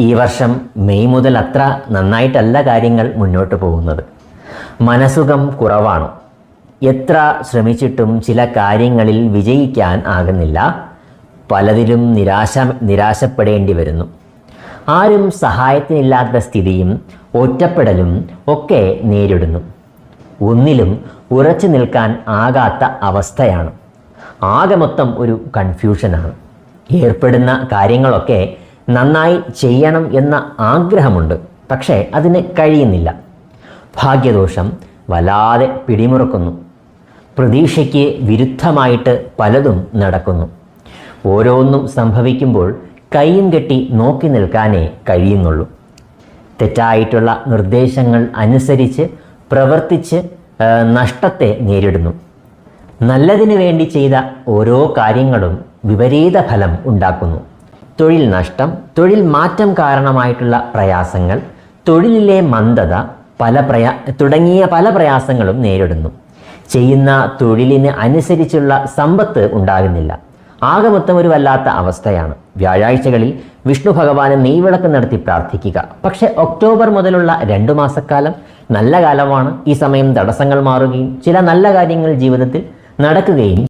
ഈ വർഷം മെയ് മുതൽ അത്ര നന്നായിട്ടല്ല കാര്യങ്ങൾ മുന്നോട്ട് പോകുന്നത്. മനസുഖം കുറവാണ്? എത്ര ശ്രമിച്ചിട്ടും ചില കാര്യങ്ങളിൽ വിജയിക്കാൻ ആകുന്നില്ല. പലതിലും നിരാശ നിരാശപ്പെടേണ്ടി വരുന്നു. ആരും സഹായത്തിനില്ലാത്ത സ്ഥിതിയും ഒറ്റപ്പെടലും ഒക്കെ നേരിടുന്നു. ഒന്നിലും ഉറച്ചു നിൽക്കാൻ ആകാത്ത അവസ്ഥയാണ്. ആകെ മൊത്തം ഒരു കൺഫ്യൂഷനാണ് ഏർപ്പെടുന്ന കാര്യങ്ങളൊക്കെ നന്നായി ചെയ്യണം എന്ന ആഗ്രഹമുണ്ട്. പക്ഷേ അതിന് കഴിയുന്നില്ല. ഭാഗ്യദോഷം വല്ലാതെ പിടിമുറുക്കുന്നു. പ്രതീക്ഷയ്ക്ക് വിരുദ്ധമായിട്ട് പലതും നടക്കുന്നു. ഓരോന്നും സംഭവിക്കുമ്പോൾ കൈയും കെട്ടി നോക്കി നിൽക്കാനേ കഴിയുന്നുള്ളൂ. തെറ്റായിട്ടുള്ള നിർദ്ദേശങ്ങൾ അനുസരിച്ച് പ്രവർത്തിച്ച് നഷ്ടത്തെ നേരിടുന്നു. നല്ലതിനു വേണ്ടി ചെയ്ത ഓരോ കാര്യങ്ങളും വിപരീത ഫലം ഉണ്ടാക്കുന്നു. തൊഴിൽ നഷ്ടം തൊഴിൽ മാറ്റം കാരണമായിട്ടുള്ള പ്രയാസങ്ങൾ തൊഴിലിലെ മന്ദത പല പ്രയാ തുടങ്ങിയ പല പ്രയാസങ്ങളും നേരിടുന്നു. ചെയ്യുന്ന തൊഴിലിന് അനുസരിച്ചുള്ള സമ്പത്ത് ഉണ്ടാകുന്നില്ല. ആകെ മൊത്തം ഒരു വല്ലാത്ത അവസ്ഥയാണ്. വ്യാഴാഴ്ചകളിൽ വിഷ്ണു ഭഗവാന് നെയ്വിളക്ക് നടത്തി പ്രാർത്ഥിക്കുക. പക്ഷേ ഒക്ടോബർ മുതലുള്ള രണ്ടു മാസക്കാലം നല്ല കാലമാണ്. ഈ സമയം തടസ്സങ്ങൾ മാറുകയും ചില നല്ല കാര്യങ്ങൾ ജീവിതത്തിൽ നടക്കുകയും